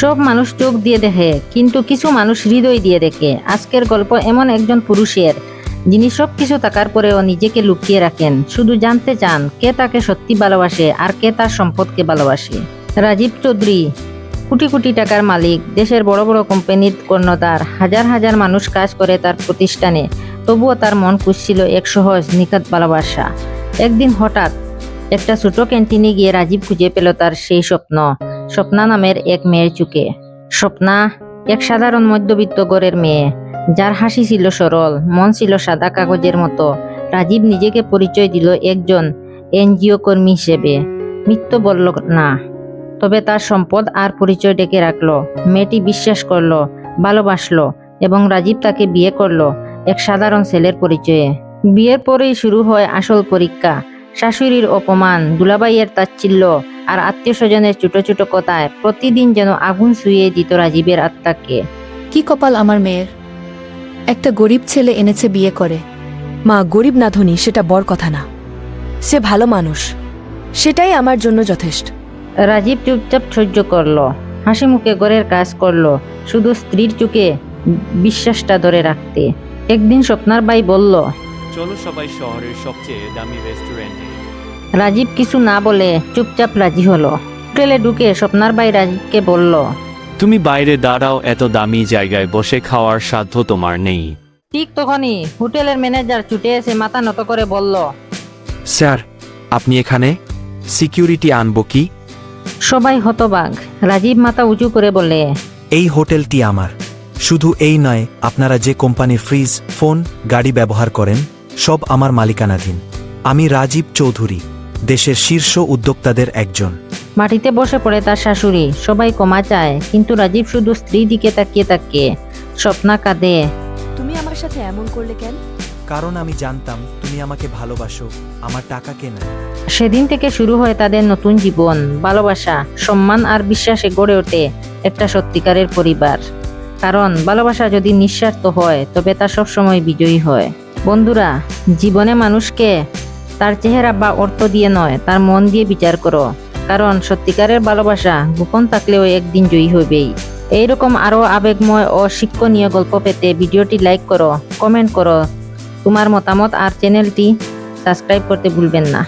সব মানুষ চোখ দিয়ে দেখে, কিন্তু কিছু মানুষ হৃদয় দিয়ে দেখে। আজকের গল্প এমন একজন পুরুষের, যিনি সব কিছু থাকার পরেও নিজেকে লুকিয়ে রাখেন। শুধু জানতে চান কে তাকে সত্যি ভালোবাসে আর কে তার সম্পদকে ভালোবাসে। রাজীব চৌধুরী, কোটি কোটি টাকার মালিক, দেশের বড় বড় কোম্পানির কর্ণধার, হাজার হাজার মানুষ কাজ করে তার প্রতিষ্ঠানে। তবুও তার মন খুঁজছিল এক সহজ, নিখাত ভালোবাসা। একদিন হঠাৎ একটা ছোট ক্যান্টিনে গিয়ে রাজীব খুঁজে পেল তার সেই স্বপ্ন। স্বপ্না নামের এক মেয়ের চুকে। স্বপ্না এক সাধারণ মধ্যবিত্ত গড়ের মেয়ে। যার হাসি ছিল সরল, মন ছিল সাদা কাগজের মতো। রাজীব নিজেকে পরিচয় দিল একজন এনজিও কর্মী হিসেবে। মিথ্য বলল না, তবে তার সম্পদ আর পরিচয় ডেকে রাখল। মেয়েটি বিশ্বাস করল, ভালোবাসলো এবং রাজীব তাকে বিয়ে করল এক সাধারণ ছেলের পরিচয়ে। বিয়ের পরেই শুরু হয় আসল পরীক্ষা। শাশুড়ির অপমান দুলাবাইয়ের তাচ্ছিল্য আর আত্মীয় স্বজনের ছোট ছোট কথায় প্রতিদিন যেন আগুন শুয়ে দিত রাজীবের আত্মাকে। কি কপাল আমার মেয়ের? একটা গরিব ছেলে এনেছে বিয়ে করে। মা গরিব না ধনী সেটা বড় কথা না। সে ভালো মানুষ। সেটাই আমার জন্য যথেষ্ট। রাজীব চুপচাপ সহ্য করল হাসি মুখে ঘরের কাজ করল শুধু স্ত্রীর চোখে বিশ্বাসটা ধরে রাখতে। একদিন স্বপ্নার ভাই বলল চলো সবাই শহরের সবচেয়ে দামি রেস্টুরেন্টে রাজীব কিছু না বলে চুপচাপ রাজি হলো। হোটেলে ঢুকে স্বপ্নার ভাই রাজীবকে বলল তুমি বাইরে দাঁড়াও এত দামি জায়গায় বসে খাওয়ার সাধ্য তোমার নেই। ঠিক তখনই হোটেলের ম্যানেজার ছুটে এসে মাথা নত করে বলল স্যার আপনি এখানে? সিকিউরিটি আনব কি? সবাই হতবাক। রাজীব মাথা উঁচু করে বলে এই হোটেলটি আমার। শুধু এই নয় আপনারা যে কোম্পানির ফ্রিজ ফোন গাড়ি ব্যবহার করেন সব আমার মালিকানাধীন। আমি রাজীব চৌধুরী। দেশের শীর্ষ উদ্যোক্তাদের একজন। মাটিতে বসে পড়ে তার শাশুড়ি সবাই কমা চায় কিন্তু রাজীব শুধু স্ত্রী দিকে তাকিয়ে তাকিয়ে স্বপ্না কাঁদে। তুমি আমার সাথে এমন করলে কেন? কারণ আমি জানতাম তুমি আমাকে ভালোবাসো আমার টাকাকে না সেদিন থেকে শুরু হয় তাদের নতুন জীবন ভালোবাসা সম্মান আর বিশ্বাসে গড়ে ওঠে একটা সত্যিকারের পরিবার। কারণ ভালোবাসা যদি নিঃস্বার্থ হয় তবে তা সবসময় বিজয়ী হয়। বন্ধুরা জীবনে মানুষকে তার চেহারা বা অর্থ দিয়ে নয়, তার মন দিয়ে বিচার করো। কারণ সত্যিকারের ভালোবাসা গোপন থাকলেও একদিন জয়ী হইবেই। এইরকম আরও আবেগময় ও শিক্ষণীয় গল্প পেতে ভিডিওটি লাইক করো, কমেন্ট করো। তোমার মতামত আর চ্যানেলটি সাবস্ক্রাইব করতে ভুলবেন না।